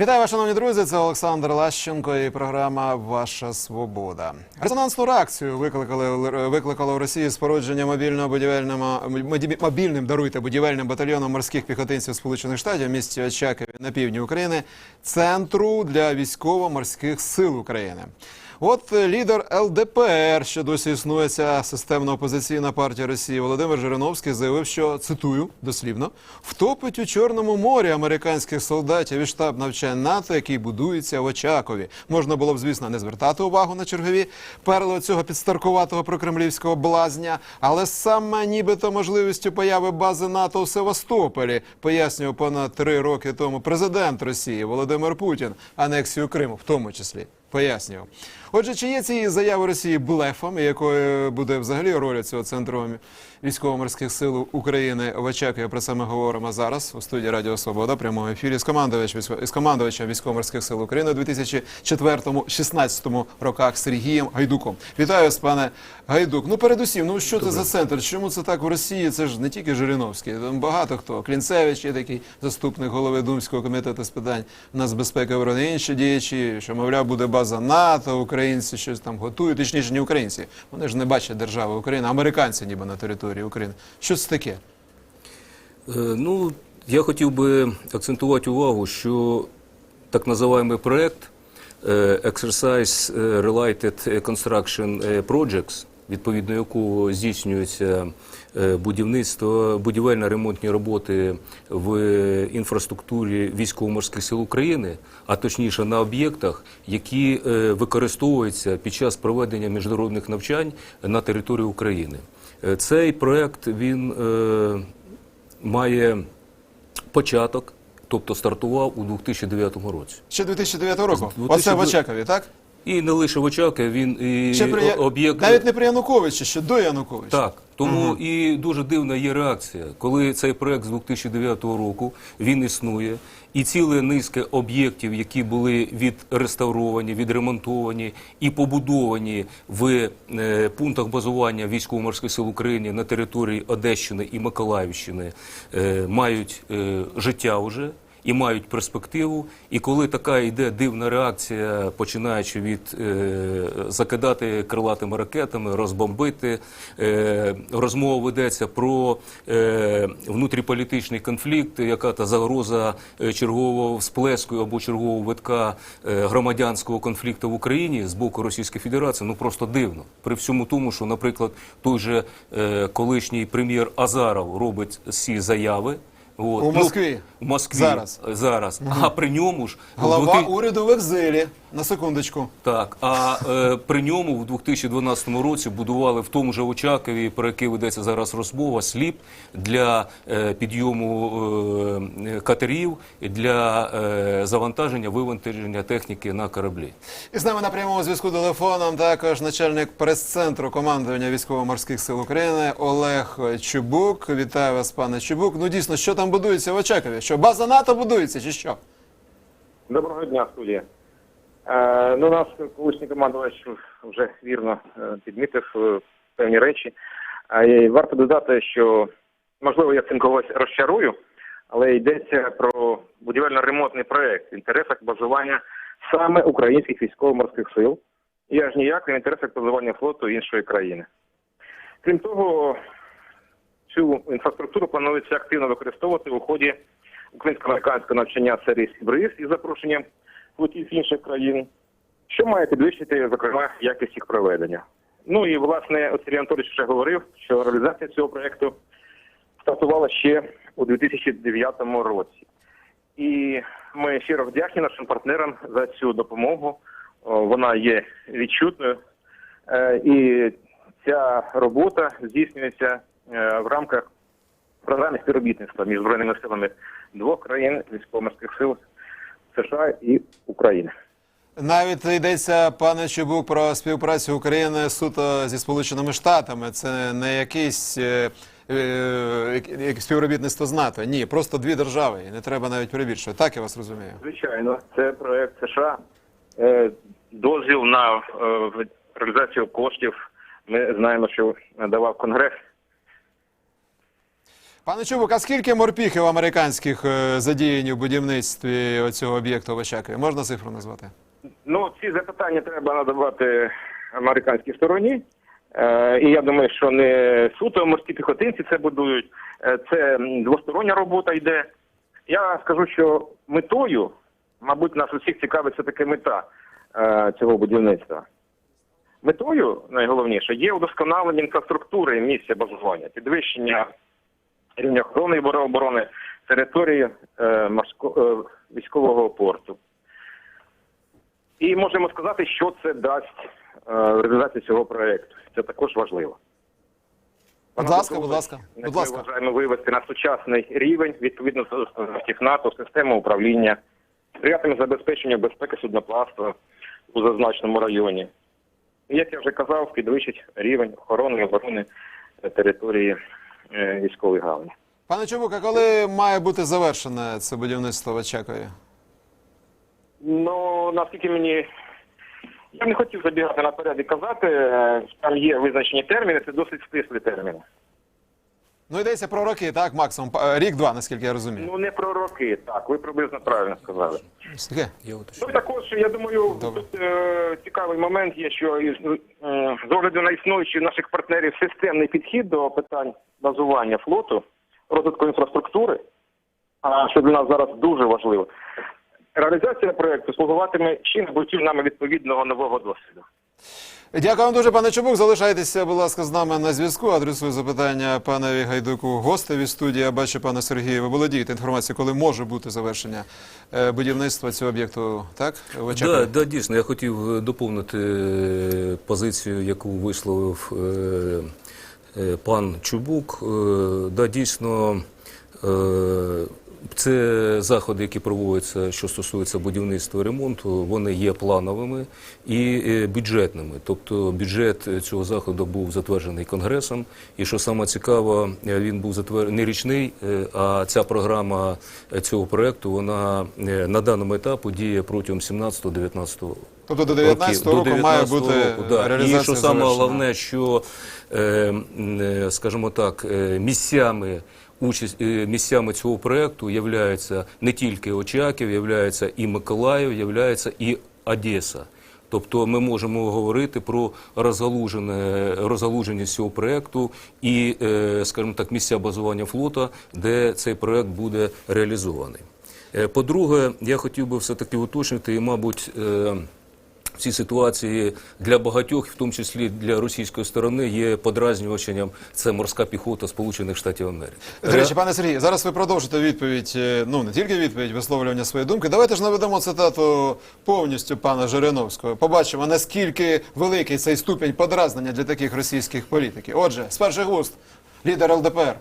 Вітаю, шановні друзі. Це Олександр Лащенко і програма Ваша Свобода. Резонансну реакцію викликали викликало в Росії спорудження мобільного будівельного мобільним даруйте будівельним батальйоном морських піхотинців Сполучених Штатів в місті Очакові на півдні України центру для військово-морських сил України. От е, лідер ЛДПР, що досі існує ця системна опозиційна партія Росії, Володимир Жириновський заявив, що цитую дослівно втопить у Чорному морі американських солдатів і штаб навчань НАТО, який будується в Очакові. Можна було б, звісно, не звертати увагу на чергові перли цього підстаркуватого прокремлівського блазня, але саме нібито можливістю появи бази НАТО у Севастополі пояснював понад три роки тому президент Росії Володимир Путін анексію Криму, в тому числі. Пояснював. Отже, чи є ці заяви Росії блефом, якою буде взагалі роль цього центру військово-морських сил України в Очакові? Про це ми говоримо зараз у студії Радіо Свобода, прямому ефірі з командувачем, з командувачем військово-морських сил України у 2004-2016 роках Сергієм Гайдуком. Вітаю вас, пане Гайдук. Ну, передусім, ну що це за центр? Чому це так в Росії? Це ж не тільки Жириновський, там багато хто. Клінцевич є такий заступник голови Думського комітету з питань нацбезпеки оборони, інші діячі, що, мовляв, буде база НАТО, українці щось там готують, точніше, не українці. Вони ж не бачать держави України, американці ніби на території України. Що це таке? Е, Ну, я хотів би акцентувати увагу, що так називаємий проект е, Exercise Related Construction Projects, відповідно якого здійснюється е, будівництво, будівельно-ремонтні роботи в інфраструктурі військово-морських сил України, а точніше на об'єктах, які е, використовуються під час проведення міжнародних навчань на території України. Е, Цей проект він е, має початок, тобто стартував у 2009 році. Ще 2009 року. З Оце в Очакові, так? І не лише в Очакові, він і Ще при... об'єкт Навіть не при Януковичі, ще до Януковича. так. Тому і дуже дивна є реакція, коли цей проект з 2009 року він існує, і ціле низка об'єктів, які були відреставровані, відремонтовані і побудовані в е, пунктах базування військово-морських сил України на території Одещини і Миколаївщини, е, мають е, життя вже. І мають перспективу. І коли така йде дивна реакція, починаючи від е, закидати крилатими ракетами, розбомбити, е, розмова ведеться про е, внутріполітичний конфлікт, яка та загроза е, чергового всплеску або чергового витка е, громадянського конфлікту в Україні з боку Російської Федерації, ну просто дивно. При всьому тому, що, наприклад, той же е, колишній прем'єр Азаров робить ці заяви. От. У Москві. в Москві Зараз. зараз. А при ньому ж Голова 2000 уряду в екзилі. На секундочку. так. А е, при ньому в 2012 році будували в тому же Очакові, про який ведеться зараз розмова, сліп для е, підйому е, катерів для е, завантаження вивантаження техніки на кораблі. І з нами на прямому зв'язку телефоном також начальник прес-центру командування військово-морських сил України Олег Чубук. Вітаю вас, пане Чубук. Ну дійсно, що там будується в Очакові? Що база НАТО будується, чи що? Доброго дня, студія. Е, ну, наш колишній командувач вже вірно е, підмітив е, певні речі. А варто додати, що можливо я цим когось розчарую, але йдеться про будівельно-ремонтний проект в інтересах базування саме українських військово-морських сил і аж ніяк в інтересах базування флоту іншої країни. Крім того, цю інфраструктуру планується активно використовувати у ході українсько-американського навчання серії Сібриз із запрошенням флотів інших країн, що має підвищити, зокрема, якість їх проведення. Ну і власне Сергій Анатолійович вже говорив, що реалізація цього проекту стартувала ще у 2009 році. І ми щиро вдячні нашим партнерам за цю допомогу. Вона є відчутною. Е, І ця робота здійснюється в рамках програми співробітництва між збройними силами двох країн військово-морських сил США і України. Навіть йдеться, пане Чубук, про співпрацю України суто зі Сполученими Штатами. Це не якийсь е, е, співробітництво з НАТО. Ні, просто дві держави. І не треба навіть перебільшувати. Так я вас розумію. Звичайно, це проект США. Е, Дозвіл на е, реалізацію коштів. Ми знаємо, що давав Конгрес. Пане Чубук, а скільки морпіхів американських е, задіяні в будівництві цього об'єкту в Можна цифру назвати? Ну, ці запитання треба надавати американській стороні. Е, і я думаю, що не суто морські піхотинці це будують, Е, це двостороння робота йде. Я скажу, що метою, мабуть, нас усіх цікавить все таки мета цього будівництва. Метою найголовніше є удосконалення інфраструктури місця базування, підвищення рівня охорони і оборони території е, морсько, е, військового порту. І можемо сказати, що це дасть е, в результаті цього проекту. Це також важливо. Будь ласка, будь ласка, будь ми ласка. вважаємо вивести на сучасний рівень відповідно до НАТО, систему управління, сприятиме забезпеченню безпеки судноплавства у зазначеному районі. І, як я вже казав, підвищить рівень охорони і оборони території е, військової гавні. Пане Чубук, а коли має бути завершене це будівництво в Очакові? Ну, наскільки мені. Я б не хотів забігати наперед і казати, е, там є визначені терміни, це досить стислі терміни. Ну йдеться про роки, так, максимум. Е, Рік-два, наскільки я розумію. Ну, не про роки, так, ви приблизно правильно сказали. Таке. Ну також, я думаю, Добре. тут е, цікавий момент є, що із, е, з огляду на існуючий наших партнерів системний підхід до питань базування флоту, розвитку інфраструктури, а що для нас зараз дуже важливо. Реалізація проекту слугуватиме ще набуттю нами відповідного нового досвіду. Дякую вам дуже, пане Чубук. Залишайтеся, будь ласка, з нами на зв'язку. Адресую запитання панові Гайдуку, гостеві студії. Я бачу, пане Сергію, ви володієте інформацією, коли може бути завершення е, будівництва цього об'єкту, так? Да, да, дійсно, я хотів е, доповнити е, позицію, яку висловив пан Чубук. Да, дійсно, це заходи, які проводяться, що стосуються будівництва і ремонту, вони є плановими і е, бюджетними. Тобто бюджет цього заходу був затверджений конгресом. І що саме цікаво, е, він був затверджений не річний, е, а ця програма е, цього проекту вона е, на даному етапі діє протягом 17-19 Тобто до 19 років. року має бути року, да. реалізація І що саме завершена. головне, що, е, е, скажімо так, е, місцями Участь е, місцями цього проекту являються не тільки Очаків, являється і Миколаїв, являється і Одеса. Тобто ми можемо говорити про розгалуженість цього проекту і, е, скажімо так, місця базування флота, де цей проект буде реалізований. Е, По-друге, я хотів би все-таки уточнити, і, мабуть, цій ситуації для багатьох, в тому числі для російської сторони, є подразнювачем це морська піхота Сполучених Штатів Америки. До речі, пане Сергію, зараз ви продовжите відповідь, е, ну не тільки відповідь, висловлювання своєї думки. Давайте ж наведемо цитату повністю пана Жириновського. Побачимо, наскільки великий цей ступінь подразнення для таких російських політиків. Отже, з перших вуст, лідер ЛДПР.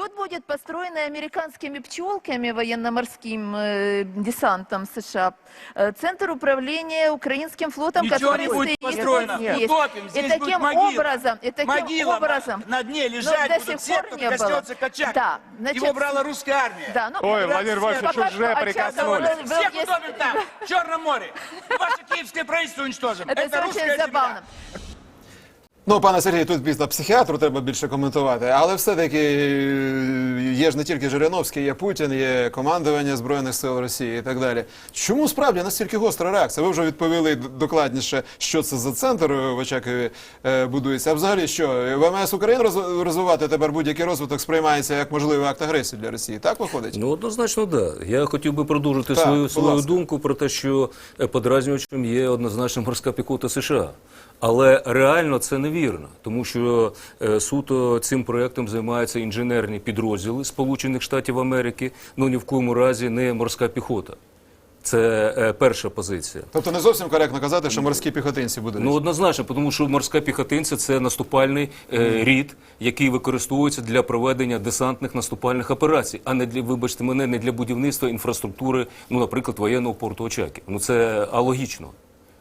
Тут будет построенный американскими пчелками военно-морским э, десантом США э, центр управления украинским флотом, Ничего который не будет стоит построено. здесь. Утопим. Здесь и будет таким могила. образом, и таким Могила образом, на дне лежать до будут сих все, пор не было. Качак. Да, значит, Его брала русская армия. Да, ну, Ой, Владимир Васильевич, уже прикоснулись. был- был Всех есть- утопим там, в Черном море. Ваше киевское правительство уничтожим. Это, Это, очень русская забавно. земля. Ну, пане Сергію, тут після психіатру треба більше коментувати, але все-таки е, є ж не тільки Жириновський, є Путін, є командування Збройних сил Росії і так далі. Чому справді настільки гостра реакція? Ви вже відповіли докладніше, що це за центр е, в Очакові е, будується. А взагалі що, ВМС України роз- розвивати тепер будь-який розвиток сприймається як можливий акт агресії для Росії? Так виходить? Ну, однозначно, да. Я хотів би продовжити Так, свою, свою ласка. думку про те, що подразнювачем є однозначно морська піхота США. Але реально це невірно, тому що е, суто цим проектом займаються інженерні підрозділи Сполучених Штатів Америки, ну ні в коєму разі не морська піхота. Це е, перша позиція. Тобто не зовсім коректно казати, що морські піхотинці будуть. Ну однозначно, тому що морська піхотинця це наступальний е, рід, який використовується для проведення десантних наступальних операцій, а не для, вибачте мене, не для будівництва інфраструктури, ну, наприклад, воєнного порту Очаків. Ну це алогічно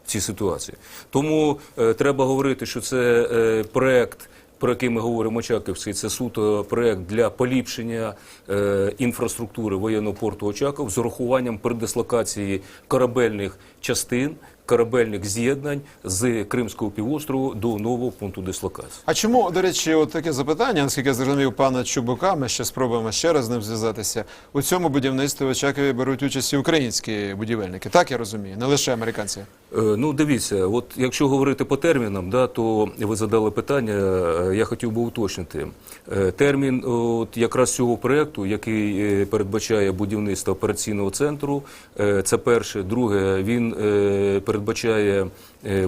цій ситуації. Тому е, треба говорити, що це е, проект. Про який ми говоримо Очаківський, це суто проект для поліпшення е, інфраструктури воєнного порту Очаков з урахуванням передислокації корабельних частин, корабельних з'єднань з Кримського півострову до нового пункту дислокації. А чому, до речі, от таке запитання, наскільки я зрозумів пана Чубука, ми ще спробуємо ще раз з ним зв'язатися. У цьому будівництві в Очакові беруть участь і українські будівельники. Так я розумію, не лише американці. Е, Ну, дивіться, от якщо говорити по термінам, да, то ви задали питання, е, я хотів би уточнити. Е, Термін от, якраз цього проєкту, який передбачає будівництво операційного центру, це перше. Друге, він передбачає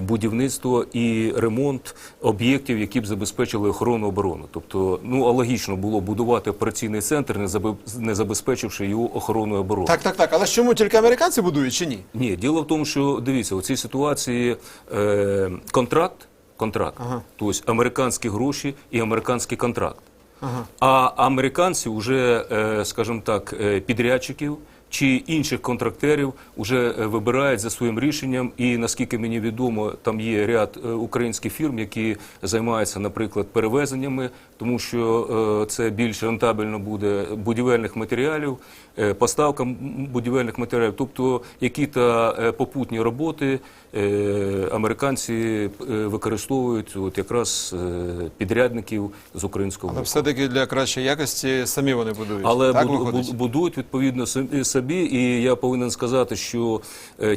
будівництво і ремонт об'єктів, які б забезпечили охорону оборону. Тобто, ну, а логічно було будувати операційний центр, не забе- забезпечивши його охороною оборони. Так, так, так. Але чому тільки американці будують чи ні? Ні, діло в тому, що дивіться, у цій ситуації е, контракт, контракт, Ага. тобто американські гроші і американський контракт. Ага. А американці вже, е, скажімо так, е, підрядчиків чи інших контрактерів вже е, вибирають за своїм рішенням. І наскільки мені відомо, там є ряд е, українських фірм, які займаються, наприклад, перевезеннями, тому що е, це більш рентабельно буде будівельних матеріалів, е, поставка будівельних матеріалів, тобто які-то е, попутні роботи американці використовують от якраз підрядників з українського Але все-таки для кращої якості самі вони будують. Але так буду- виходить? будують відповідно собі, і я повинен сказати, що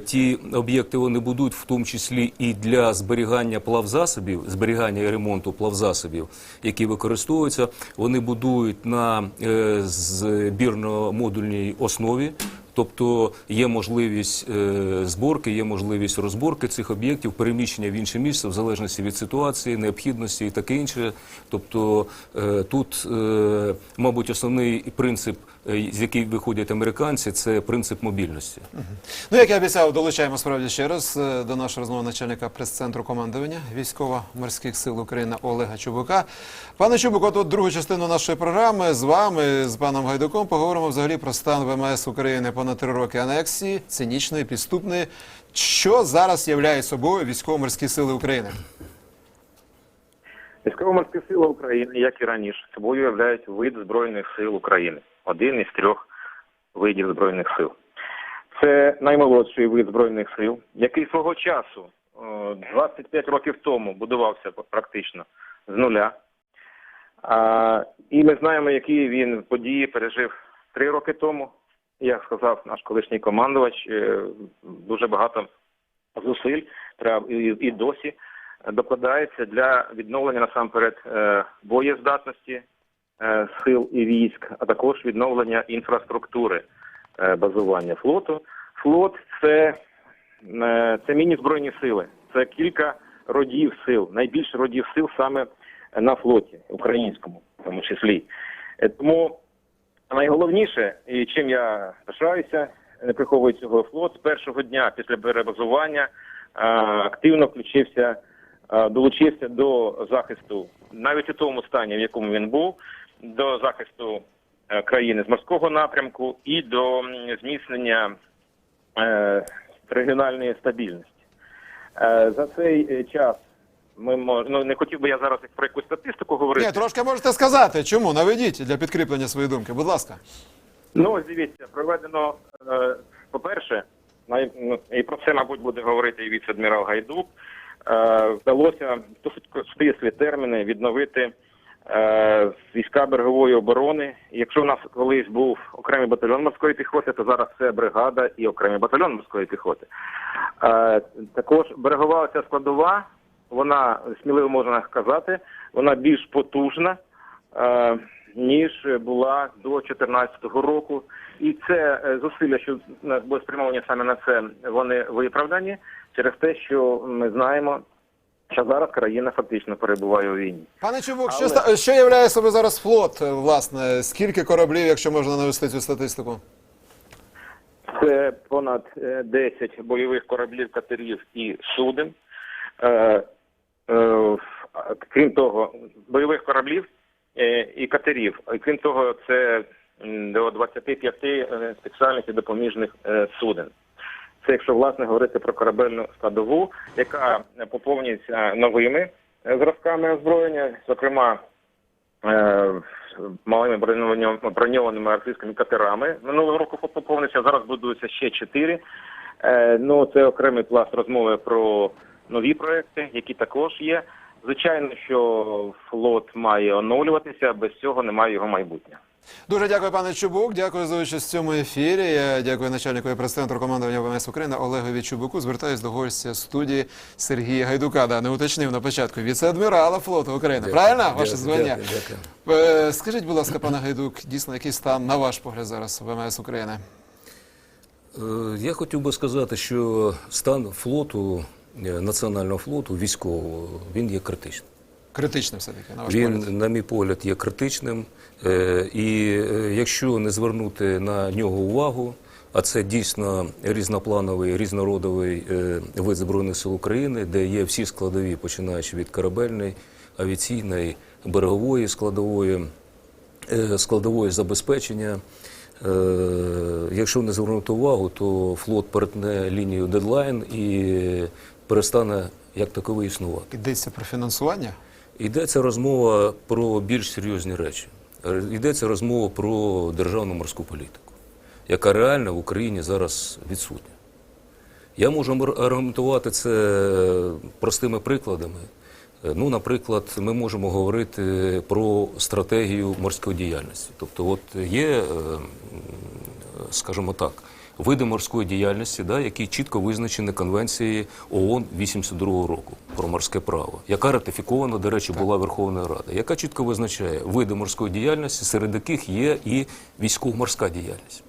ті об'єкти вони будуть в тому числі і для зберігання плавзасобів, зберігання і ремонту плавзасобів, які використовуються. Вони будують на е, збірно-модульній основі. Тобто є можливість е, зборки, є можливість розборки цих об'єктів, переміщення в інше місце в залежності від ситуації, необхідності і таке інше. Тобто е, тут, мабуть, основний принцип, з який виходять американці, це принцип мобільності. Ну, як я обіцяв, долучаємо справді ще раз е, до нашого розмови начальника прес-центру командування військово-морських сил України Олега Чубука. Пане Чубук, от, от другу частину нашої програми з вами, з паном Гайдуком, поговоримо взагалі про стан ВМС України понад три роки анексії, цинічної, підступної. Що зараз являє собою військово-морські сили України? Військово-морські сили України, як і раніше, собою являють вид Збройних сил України. Один із трьох видів Збройних сил. Це наймолодший вид Збройних сил, який свого часу, е, 25 років тому, будувався практично з нуля. І ми знаємо, які він події пережив три роки тому. Як сказав наш колишній командувач, е, дуже багато зусиль і, досі докладається для відновлення насамперед е, боєздатності е, сил і військ, а також відновлення інфраструктури е, базування флоту. Флот це, е, це міні-збройні сили, це кілька родів сил, найбільше родів сил саме на флоті українському, в тому числі. Е, Тому найголовніше, і чим я пишаюся, не приховую цього флот з першого дня після перебазування е, активно включився, е, долучився до захисту, навіть у тому стані, в якому він був, до захисту е, країни з морського напрямку і до зміцнення е, регіональної стабільності. Е, За цей час ми мож... ну, не хотів би я зараз як про якусь статистику говорити. Ні, трошки можете сказати, чому? Наведіть для підкріплення своєї думки, будь ласка. Ну, ось дивіться, проведено, е, по-перше, ну, і про це, мабуть, буде говорити і віце-адмірал Гайдук. Вдалося досить стислі терміни відновити е, війська берегової оборони. Якщо в нас колись був окремий батальйон морської піхоти, то зараз це бригада і окремий батальйон морської піхоти. Е, також берегова ця складова, вона сміливо можна сказати, вона більш потужна. Е, ніж була до 2014 року. І це зусилля, що були спрямовані саме на це, вони виправдані через те, що ми знаємо, що зараз країна фактично перебуває у війні. Пане Чубук, що, Але- ста- що являє собою зараз флот, е, власне? Скільки кораблів, якщо можна навести цю статистику? Це понад е, 10 бойових кораблів, катерів і суден. Е, е, крім того, бойових кораблів е, і катерів. Крім того, це до 25 е, спеціальних і допоміжних е, суден. Це якщо власне говорити про корабельну складову, яка поповнюється новими е, зразками озброєння, зокрема е, малими броньованими, артилерійськими катерами. Минулого року поповнився, зараз будуються ще чотири Е, ну, це окремий пласт розмови про нові проекти, які також є. Звичайно, що флот має оновлюватися, без цього немає його майбутнього. Дуже дякую, пане Чубук. Дякую за участь в цьому ефірі. Я дякую начальнику і прес-центру командування ВМС України Олегові Чубуку. Звертаюсь до гостя студії Сергія Гайдука. Да, не уточнив на початку. Віце-адмірала флоту України. Правильно? Ваше звання? дякую, дякую. Е, Скажіть, будь ласка, пане Гайдук, дійсно, який стан, на ваш погляд, зараз ВМС України? Е, Я хотів би сказати, що стан флоту, національного флоту, військового, він є критичним. Критичним все-таки, на ваш Він, погляд. на мій погляд, є критичним. Е, І е, якщо не звернути на нього увагу, а це дійсно різноплановий, різнородовий е, вид Збройних сил України, де є всі складові, починаючи від корабельної, авіаційної, берегової складової, е, складової забезпечення. Е, Якщо не звернути увагу, то флот перетне лінію дедлайн і перестане як таковий існувати. Йдеться про фінансування? Йдеться розмова про більш серйозні речі. Е, Йдеться розмова про державну морську політику, яка реально в Україні зараз відсутня. Я можу аргументувати це простими прикладами. Е, Ну, наприклад, ми можемо говорити про стратегію морської діяльності. Тобто, от є, е, скажімо так, види морської діяльності, да, які чітко визначені Конвенцією ООН 82 року про морське право, яка ратифікована, до речі, була Верховною Радою, яка чітко визначає види морської діяльності, серед яких є і військово-морська діяльність.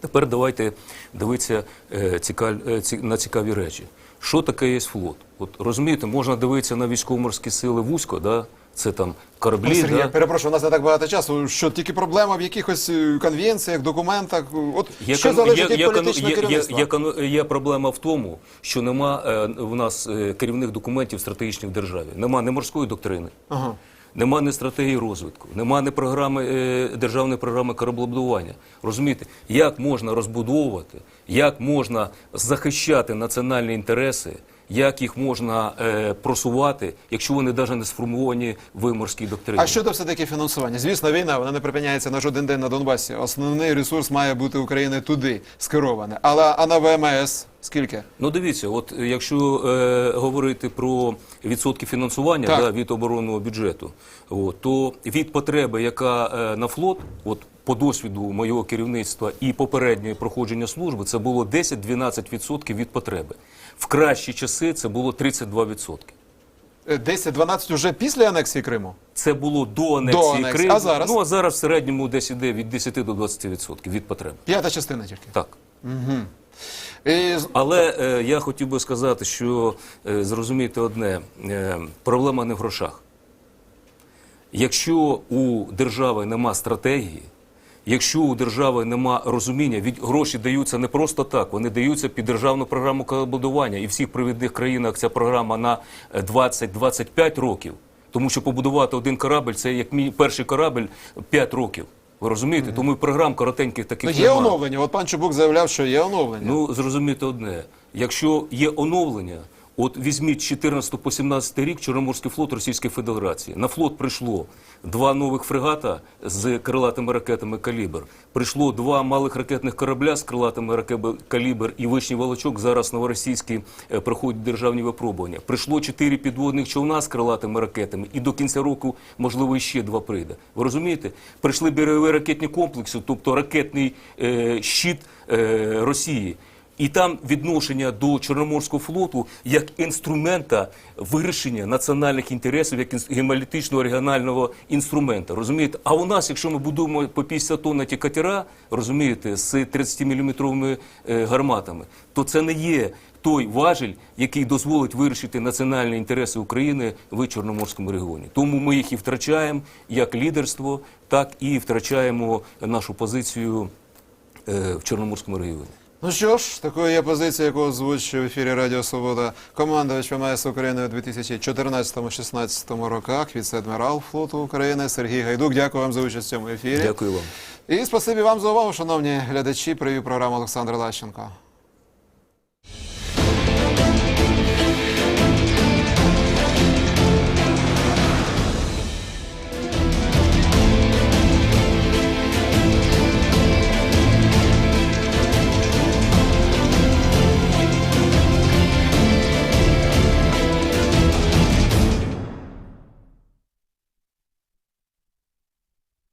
Тепер давайте дивитися е, е, на цікаві речі. Що таке є флот? От розумієте, можна дивитися на військово-морські сили вузько, да? Це там кораблі. Сергій, я да? перепрошую, у нас не так багато часу. Що тільки проблема в якихось е, конвенціях, документах? От Є, що кон- залежить є, від є, політичного є, є, керівництва? є, кон- є проблема в тому, що нема е, в нас е, керівних документів стратегічних в державі. Нема ні морської доктрини, Ага. нема ні стратегії розвитку, нема ні програми е, державної програми кораблебудування. Розумієте, як можна розбудовувати, як можна захищати національні інтереси, як їх можна е, просувати, якщо вони навіть не сформовані в морській доктрині. А щодо все-таки фінансування? Звісно, війна вона не припиняється на жоден день на Донбасі. Основний ресурс має бути України туди скерований. Але а на ВМС скільки? Ну дивіться, от е, якщо е, говорити про відсотки фінансування да, від оборонного бюджету, от, то від потреби, яка е, на флот, от по досвіду моєго керівництва і попереднього проходження служби, це було 10-12% від потреби. В кращі часи це було 32%. Е, 10-12 уже після анексії Криму? Це було до анексії анексії. Криму. А зараз? Ну а зараз в середньому десь іде від 10 до 20% від потреби. П'ята частина тільки. Так. І Але е, я хотів би сказати, що е, зрозумійте одне: е, проблема не в грошах. Якщо у держави нема стратегії, якщо у держави нема розуміння, від гроші даються не просто так, вони даються під державну програму кораблебудування. І в всіх провідних країнах ця програма на е, 20-25 років. Тому що побудувати один корабль це як мій перший корабль 5 років. Ви розумієте? Тому і програм коротеньких таких ну, є немає. оновлення. От пан Чубук заявляв, що є оновлення. Ну, зрозуміти одне. Якщо є оновлення, от візьміть 14 по 17 рік Чорноморський флот Російської Федерації. На флот прийшло два нових фрегата з крилатими ракетами «Калібр». Прийшло два малих ракетних корабля з крилатими ракетами «Калібр» і «Вишній Волочок». Зараз новоросійські е, проходять державні випробування. Прийшло чотири підводних човна з крилатими ракетами. І до кінця року, можливо, ще два прийде. Ви розумієте? Прийшли берегові ракетні комплекси, тобто ракетний е, щит е, Росії. І там відношення до Чорноморського флоту як інструмента вирішення національних інтересів, як геополітичного регіонального інструмента. Розумієте? А у нас, якщо ми будуємо по 50 тонн ті катера, розумієте, з 30-мм гарматами, то це не є той важіль, який дозволить вирішити національні інтереси України в Чорноморському регіоні. Тому ми їх і втрачаємо як лідерство, так і втрачаємо нашу позицію е, в Чорноморському регіоні. Ну що ж, такою є позиція, яку озвучив в ефірі Радіо Свобода командувач ВМС України у 2014-16 роках, віце-адмірал флоту України Сергій Гайдук. Дякую вам за участь в цьому ефірі. Дякую вам. І спасибі вам за увагу, шановні глядачі. Привів програму Олександр Лащенко.